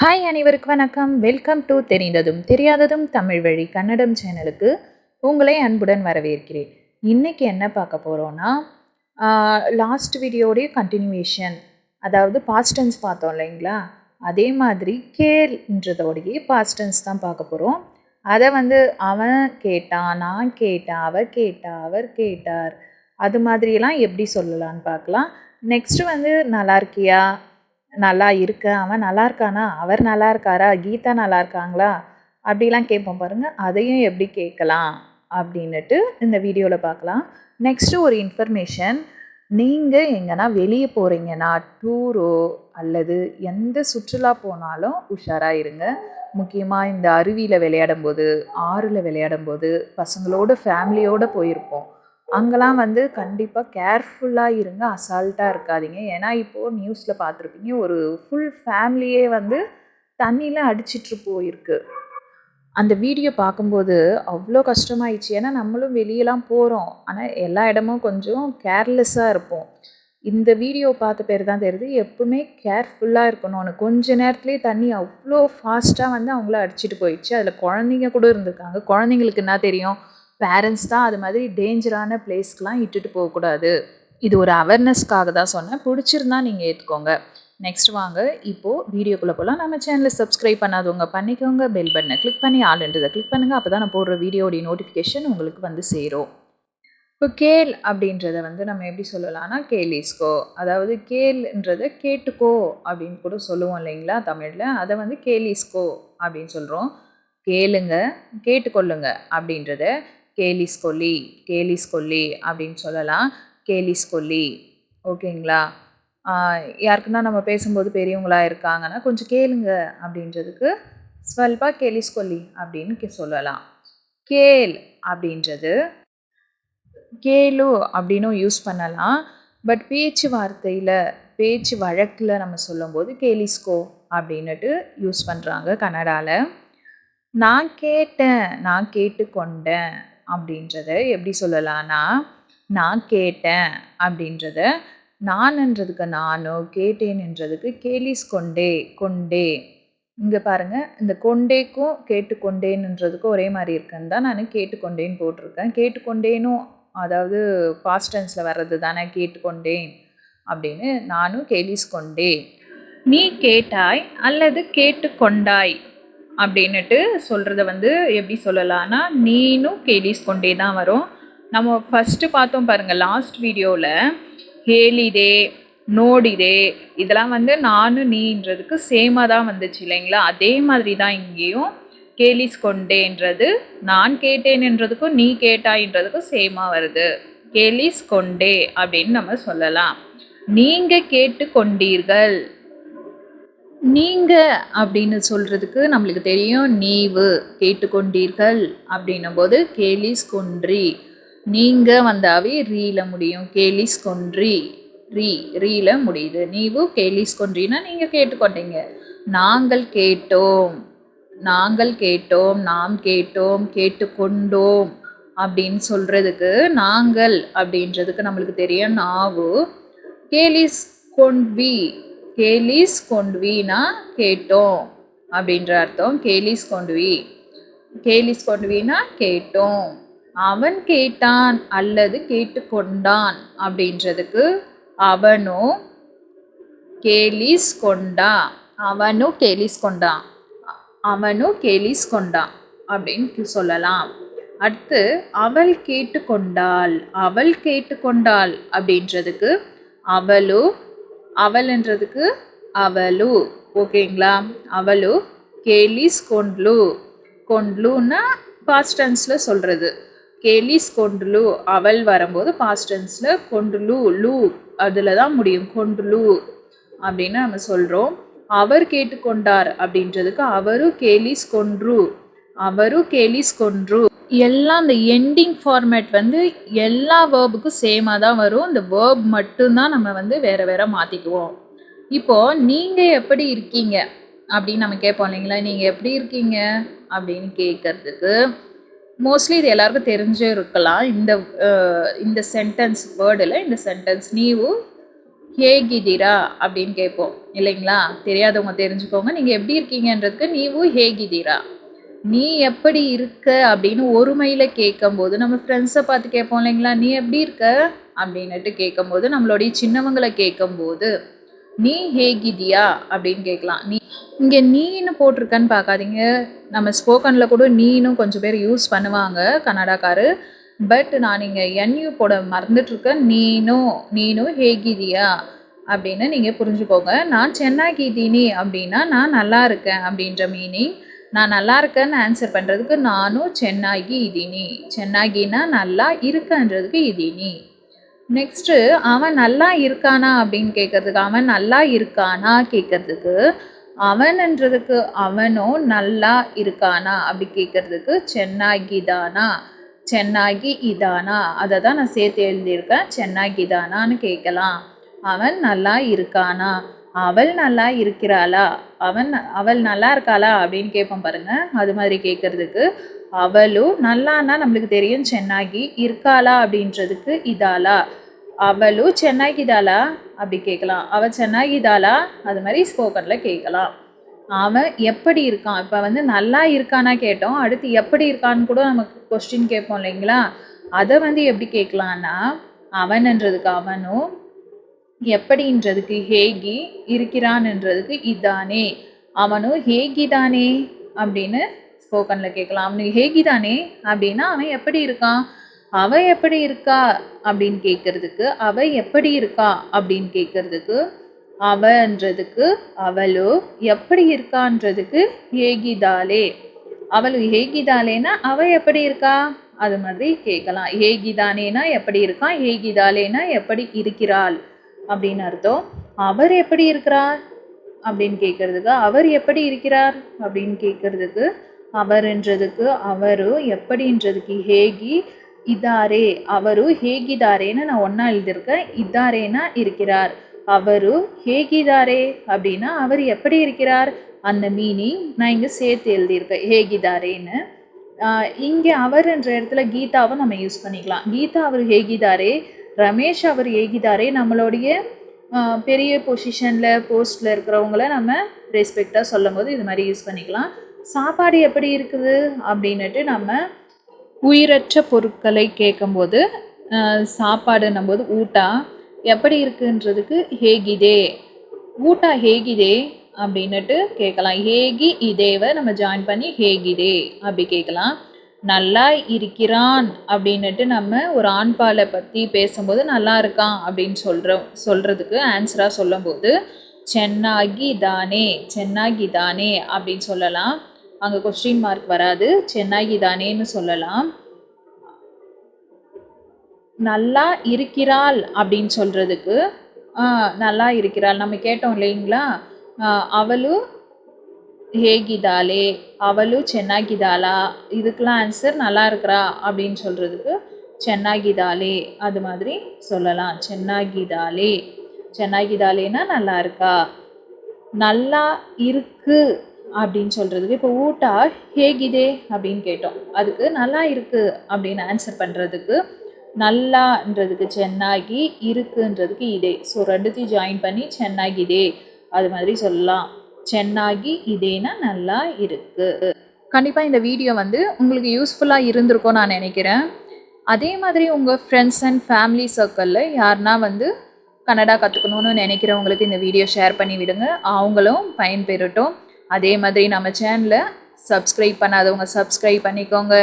Hi அனைவருக்கு வணக்கம். Welcome to தெரிந்ததும் தெரியாததும் தமிழ் வழி கன்னடம் சேனலுக்கு உங்களை அன்புடன் வரவேற்கிறேன். இன்றைக்கி என்ன பார்க்க போகிறோன்னா லாஸ்ட் வீடியோடைய கண்டினியூவேஷன் அதாவது பாஸ்டன்ஸ் பார்த்தோம் இல்லைங்களா? அதே மாதிரி கேர்ன்றதோடைய பாஸ்டன்ஸ் தான் பார்க்க போகிறோம் அதை வந்து அவன் கேட்டான் நான் கேட்டேன் அவ கேட்டா அவர் கேட்டார். அது மாதிரியெல்லாம் எப்படி சொல்லலான்னு பார்க்கலாம். நெக்ஸ்ட்டு வந்து நல்லா இருக்கியா? நல்லா இருக்கேன் அவன் நல்லா இருக்கானா? அவர் நல்லா இருக்காரா? கீதா நல்லா இருக்காங்களா? அப்படிலாம் கேட்போம் பாருங்கள் அதையும் எப்படி கேட்கலாம்? அப்படின்னுட்டு இந்த வீடியோவில் பார்க்கலாம். நெக்ஸ்ட்டு ஒரு இன்ஃபர்மேஷன் நீங்கள் எங்கன்னா வெளியே போகிறீங்கன்னா டூரோ அல்லது எந்த சுற்றுலா போனாலும் உஷாராக இருங்க. முக்கியமாக இந்த அருவியில் விளையாடும் போது ஆறில் விளையாடும் போது பசங்களோட ஃபேமிலியோடு போயிருப்போம். அங்கெல்லாம் வந்து கண்டிப்பாக கேர்ஃபுல்லாக இருங்க அசால்ட்டாக இருக்காதீங்க. ஏன்னா இப்போது நியூஸில் பார்த்துருப்பீங்க ஒரு ஃபுல் ஃபேமிலியே வந்து தண்ணியில் அடிச்சிட்டு போயிருக்கு. அந்த வீடியோ பார்க்கும்போது அவ்வளோ கஷ்டமாயிடுச்சு. ஏன்னா நம்மளும் வெளியெல்லாம் போகிறோம் ஆனால் எல்லா இடமும் கொஞ்சம் கேர்லெஸ்ஸாக இருப்போம். இந்த வீடியோ பார்த்த பேர் தான் தெரியுது. எப்பவுமே கேர்ஃபுல்லாக இருக்கணும்னு கொஞ்ச நேரத்துலேயே தண்ணி அவ்வளோ ஃபாஸ்ட்டாக வந்து அவங்கள அடிச்சிட்டு போயிடுச்சு. அதில் குழந்தைங்க கூட இருந்திருக்காங்க. குழந்தைங்களுக்கு என்ன தெரியும்? பேரண்ட்ஸ் தான் அது மாதிரி டேஞ்சரான பிளேஸ்க்கெலாம் இட்டுட்டு போகக்கூடாது. இது ஒரு அவேர்னஸ்க்காக தான் சொன்னேன். பிடிச்சிருந்தா நீங்கள் ஏற்றுக்கோங்க நெக்ஸ்ட் வாங்க. இப்போது வீடியோக்குள்ளே போகலாம் நம்ம சேனலை சப்ஸ்கிரைப் பண்ணாதவங்க பண்ணிக்கோங்க. பெல் பட்டனை கிளிக் பண்ணி ஆளுன்றதை கிளிக் பண்ணுங்கள் அப்போ தான் நான் போடுற வீடியோடைய நோட்டிஃபிகேஷன் உங்களுக்கு வந்து சேரும். இப்போ கேள் அப்படின்றத வந்து நம்ம எப்படி சொல்லலாம்னா கேலிஸ்கோ அதாவது கேள்ன்றதை கேட்டுக்கோ அப்படின்னு கூட சொல்லுவோம் இல்லைங்களா தமிழில்? அதை வந்து கேலிஸ்கோ அப்படின்னு சொல்கிறோம் கேளுங்க கேட்டுக்கொள்ளுங்க அப்படின்றத கேலிஸ்கொல்லி கேலிஸ்கொல்லி அப்படின்னு சொல்லலாம். கேலிஸ்கொல்லி. ஓகேங்களா? யாருக்குன்னா நம்ம பேசும்போது பெரியவங்களா இருக்காங்கன்னா கொஞ்சம் கேளுங்க அப்படின்றதுக்கு ஸ்வல்பா கேலிஸ்கொல்லி அப்படின்னு சொல்லலாம். கேள் அப்படின்றது கேளு அப்படின்னும் யூஸ் பண்ணலாம். பட் பேச்சு வார்த்தையில் பேச்சு வழக்கில் நம்ம சொல்லும்போது கேலிஸ்கோ அப்படின்னுட்டு யூஸ் பண்ணுறாங்க கன்னடாவில் நான் கேட்டேன் நான் கேட்டுக்கொண்டேன். அப்படின்றத எப்படி சொல்லலாம்னா நான் கேட்டேன் அப்படின்றத நான்ன்றதுக்கு நானோ கேட்டேன்ன்றதுக்கு கேலிஸ் கொண்டே கொண்டே. இங்கே பாருங்கள் இந்த கொண்டேக்கும் கேட்டுக்கொண்டேன்ன்றதுக்கும் ஒரே மாதிரி இருக்குன்னு தான் நான் கேட்டுக்கொண்டேன்னு போட்டிருக்கேன். கேட்டுக்கொண்டேனும் அதாவது பாஸ்டன்ஸில் வர்றது தானே கேட்டுக்கொண்டேன் அப்படின்னு நானும் கேலிஸ் கொண்டே. நீ கேட்டாய் அல்லது கேட்டுக்கொண்டாய்? அப்படின்னுட்டு சொல்கிறத வந்து எப்படி சொல்லலாம்னா நீனும் கேலிஸ் கொண்டே தான் வரும். நம்ம ஃபஸ்ட்டு பார்த்தோம் பாருங்கள் லாஸ்ட் வீடியோவில் ஹேலிதே நோடிதே இதெல்லாம் வந்து நானும் நீன்றதுக்கு சேமாக தான் வந்துச்சு இல்லைங்களா? அதே மாதிரி தான் இங்கேயும் கேலிஸ் கொண்டேன்றது நான் கேட்டேன்ன்றதுக்கும் நீ கேட்டாயின்றதுக்கும் சேமாக வருது. கேலிஸ் கொண்டே அப்படின்னு நம்ம சொல்லலாம். நீங்கள் கேட்டு கொண்டீர்கள் நீங்கள் அப்படின்னு சொல்கிறதுக்கு நம்மளுக்கு தெரியும் நீவு கேட்டுக்கொண்டீர்கள் அப்படின்னும் போது கேலிஸ் கொன்றி நீங்கள் வந்தாவே ரீல முடியும். கேலிஸ் கொன்றி ரீ ரீல முடியுது. நீவு கேலிஸ் கொன்றினா நீங்கள் கேட்டுக்கொண்டீங்க. நாங்கள் கேட்டோம் நாங்கள் கேட்டோம் நாம் கேட்டோம் கேட்டுக்கொண்டோம் அப்படின்னு சொல்கிறதுக்கு நாங்கள் அப்படின்றதுக்கு நம்மளுக்கு தெரியும் நாவு கேலிஸ் கொண்வி கேலிஸ் கொண்டுவினா கேட்டோம் அப்படின்ற அர்த்தம். கேலிஸ் கொண்டுவி. கேலிஸ் கொண்டுவினா கேட்டோம். அவன் கேட்டான் அல்லது கேட்டுக்கொண்டான் அப்படின்றதுக்கு அவனோ கேலிஸ் கொண்டா? அவனும் கேலிஸ் கொண்டான் அவனும் கேலிஸ் கொண்டான் அப்படின்னு சொல்லலாம். அடுத்து அவள் கேட்டுக்கொண்டாள். அவள் கேட்டுக்கொண்டாள் அப்படின்றதுக்கு அவளும் அவள்ன்றதுக்கு அவளு ஓகேங்களா? அவளு கேலிஸ் கொண்ட்லு. கொண்ட்லுன்னா பாஸ்ட் டென்ஸில் சொல்கிறது கேலிஸ் கொண்டுலு அவள் வரும்போது பாஸ்ட் டென்ஸில் கொண்டுலு லூ. அதில் தான் முடியும் கொண்டுலு அப்படின்னு நம்ம சொல்கிறோம் அவர் கேட்டுக்கொண்டார் அப்படின்றதுக்கு அவரும் கேலிஸ் கொன்று அவரும் கேலிஸ் கொன்று எல்லாம் இந்த எண்டிங் ஃபார்மேட் வந்து எல்லா வேர்புக்கும் சேமாக தான் வரும். இந்த வேர்ப் மட்டும்தான் நம்ம வந்து வேறு வேறு மாற்றிக்குவோம் இப்போது நீங்கள் எப்படி இருக்கீங்க? அப்படின்னு நம்ம கேட்போம் இல்லைங்களா? நீங்கள் எப்படி இருக்கீங்க? அப்படின்னு கேட்குறதுக்கு மோஸ்ட்லி இது எல்லாருக்கும் தெரிஞ்சு இருக்கலாம் இந்த இந்த சென்டென்ஸ் வேர்டில் இந்த சென்டென்ஸ் நீவு ஹேகிதிரா அப்படின்னு கேட்போம் இல்லைங்களா? தெரியாதவங்க தெரிஞ்சுக்கோங்க. நீங்கள் எப்படி இருக்கீங்கன்றதுக்கு நீவு ஹேகிதிரா. நீ எப்படி இருக்க அப்படின்னு ஒருமையில் கேட்கும்போது நம்ம ஃப்ரெண்ட்ஸை பார்த்து கேட்போம் இல்லைங்களா? நீ எப்படி இருக்க? அப்படின்னுட்டு கேட்கும்போது நம்மளுடைய சின்னவங்களை கேட்கும்போது நீ ஹேகிதியா அப்படின்னு கேட்கலாம். நீ இங்கே நீன்னு போட்டிருக்கன்னு பார்க்காதீங்க. நம்ம ஸ்போக்கனில் கூட நீனும் கொஞ்சம் பேர் யூஸ் பண்ணுவாங்க கன்னடாக்காரு. பட் நான் இங்கே என்யூ போட மறந்துட்டுருக்கேன். நீனும் நீனும் ஹேகிதியா அப்படின்னு நீங்கள் புரிஞ்சுக்கோங்க. நான் சென்னாகிதினி அப்படின்னா நான் நல்லா இருக்கேன் அப்படின்ற மீனிங் நான் நல்லா இருக்கேன்னு ஆன்சர் பண்ணுறதுக்கு நானும் சென்னாகி இதினி. சென்னாகினா நல்லா இருக்கன்றதுக்கு இதினி. நெக்ஸ்ட்டு அவன் நல்லா இருக்கானா அப்படின்னு கேட்குறதுக்கு அவன் நல்லா இருக்கானா கேட்குறதுக்கு அவன்ன்றதுக்கு அவனோ நல்லா இருக்கானா அப்படி கேட்குறதுக்கு சென்னாகிதானா சென்னாகி இதானா? அதை தான் நான் சேர்த்து எழுதியிருக்கேன். சென்னாகிதானான்னு கேட்கலாம். அவன் நல்லா இருக்கானா? அவள் நல்லா இருக்கிறாளா? அவன் அவள் நல்லா இருக்காளா? அப்படின்னு கேட்போம் பாருங்க. அது மாதிரி கேட்கறதுக்கு அவளும் நல்லான்னா நம்மளுக்கு தெரியும் சென்னாகி இருக்காளா அப்படின்றதுக்கு இதாளா? அவளும் சென்னாகிதாளா? அப்படி கேட்கலாம். அவள் சென்னாகிதாளா? அது மாதிரி ஸ்போக்கனில் கேட்கலாம். அவன் எப்படி இருக்கான்? இப்போ வந்து நல்லா இருக்கானா கேட்டோம். அடுத்து எப்படி இருக்கான்னு கூட நமக்கு கொஸ்டின் கேட்போம் இல்லைங்களா? அதை வந்து எப்படி கேட்கலான்னா அவன்ன்றதுக்கு அவனும் எப்படின்றதுக்கு ஹேகி இருக்கிறான்ன்றதுக்கு இதானே. அவனும் ஹேகி தானே அப்படின்னு ஸ்போக்கனில் கேட்கலாம். அவனுக்கு ஹேகி தானே அப்படின்னா அவன் எப்படி இருக்கான் அவ எப்படி இருக்கா அப்படின்னு கேட்கறதுக்கு அவ எப்படி இருக்கா அப்படின்னு கேட்கறதுக்கு அவன்றதுக்கு அவளோ எப்படி இருக்கான்றதுக்கு ஏகிதாலே அவளு ஏகிதாலேனா அவ எப்படி இருக்கா? அது மாதிரி கேட்கலாம். ஏகிதானேனா எப்படி இருக்கான்? ஏகிதாலேனா எப்படி இருக்கிறாள்? அப்படின்னு அர்த்தம். அவர் எப்படி இருக்கிறார்? அப்படின்னு கேட்குறதுக்கு அவர் எப்படி இருக்கிறார்? அப்படின்னு கேட்குறதுக்கு அவர்ன்றதுக்கு அவரு எப்படின்றதுக்கு ஹேகி இதாரே அவரு ஹேகிதாரேன்னு நான் ஒன்றா எழுதியிருக்கேன். இதாரேனா இருக்கிறார். அவரு ஹேகிதாரே அப்படின்னா அவர் எப்படி இருக்கிறார்? அந்த மீனிங் நான் இங்கே சேர்த்து எழுதியிருக்கேன் ஹேகிதாரேன்னு. இங்கே அவர்ன்ற இடத்துல கீதாவை நம்ம யூஸ் பண்ணிக்கலாம். கீதா அவர் ஹேகிதாரே. ரமேஷ் அவர் ஏகிதாரே நம்மளுடைய பெரிய பொசிஷனில் போஸ்ட்டில் இருக்கிறவங்கள நம்ம ரெஸ்பெக்டாக சொல்லும் போது இது மாதிரி யூஸ் பண்ணிக்கலாம். சாப்பாடு எப்படி இருக்குது அப்படின்னுட்டு நம்ம உயிரற்ற பொருட்களை கேட்கும்போது சாப்பாடுன்னும் போது ஊட்டா எப்படி இருக்குன்றதுக்கு ஹேகிதே ஊட்டா ஹேகிதே அப்படின்னுட்டு கேட்கலாம். ஹேகி இதேவை நம்ம ஜாயின் பண்ணி ஹேகிதே அப்படி கேட்கலாம். நல்லா இருக்கிறான் அப்படின்னுட்டு நம்ம ஒரு ஆண்பாலை பற்றி பேசும்போது நல்லா இருக்கான் அப்படின்னு சொல்கிறோம் சொல்கிறதுக்கு ஆன்சராக சொல்லும்போது சென்னாகி தானே சென்னாகி தானே அப்படின்னு சொல்லலாம். அங்கே கொஸ்டின் மார்க் வராது. சென்னாகி தானேன்னு சொல்லலாம். நல்லா இருக்கிறாள் அப்படின்னு சொல்கிறதுக்கு நல்லா இருக்கிறாள். நம்ம கேட்டோம் இல்லைங்களா? அவளும் ஹேகிதாலே அவளும் சென்னாகிதாலா இதுக்கெலாம் ஆன்சர் நல்லா இருக்கிறா அப்படின்னு சொல்கிறதுக்கு சென்னாகிதாலே அது மாதிரி சொல்லலாம். சென்னாகிதாலே சென்னாகிதாலேனா நல்லா இருக்கா நல்லா இருக்கு அப்படின்னு சொல்கிறதுக்கு இப்போ ஊட்டா ஹேகிதே அப்படின்னு கேட்டோம். அதுக்கு நல்லா இருக்குது அப்படின்னு ஆன்சர் பண்ணுறதுக்கு நல்லான்றதுக்கு சென்னாகி இருக்குன்றதுக்கு இதே. ஸோ ரெண்டுத்தையும் ஜாயின் பண்ணி சென்னாகிதே அது மாதிரி சொல்லலாம். சென்னாகி இதேனா நல்லா இருக்குது கண்டிப்பாக இந்த வீடியோ வந்து உங்களுக்கு யூஸ்ஃபுல்லாக இருந்திருக்கும் நான் நினைக்கிறேன். அதே மாதிரி உங்கள் ஃப்ரெண்ட்ஸ் அண்ட் ஃபேமிலி சர்க்கிளில் யாருனா வந்து கன்னடா கற்றுக்கணுன்னு நினைக்கிறவங்களுக்கு இந்த வீடியோ ஷேர் பண்ணி விடுங்க. அவங்களும் பயன்பெறட்டும். அதே மாதிரி நம்ம சேனலை சப்ஸ்கிரைப் பண்ணாதவங்க சப்ஸ்கிரைப் பண்ணிக்கோங்க.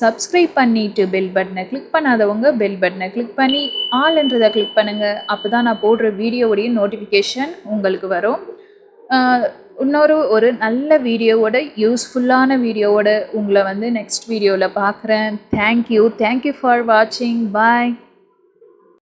சப்ஸ்கிரைப் பண்ணிவிட்டு பெல் பட்டனை கிளிக் பண்ணாதவங்க பெல் பட்டனை கிளிக் பண்ணி ஆல்ன்றதை கிளிக் பண்ணுங்கள் அப்போ தான் நான் போடுற வீடியோவுடைய நோட்டிஃபிகேஷன் உங்களுக்கு வரும். இன்னொரு ஒரு நல்ல வீடியோவோட யூஸ்ஃபுல்லான வீடியோவோட உங்களை வந்து நெக்ஸ்ட் வீடியோவில் பார்க்குறேன். தேங்க்யூ தேங்க்யூ ஃபார் வாட்சிங் பாய்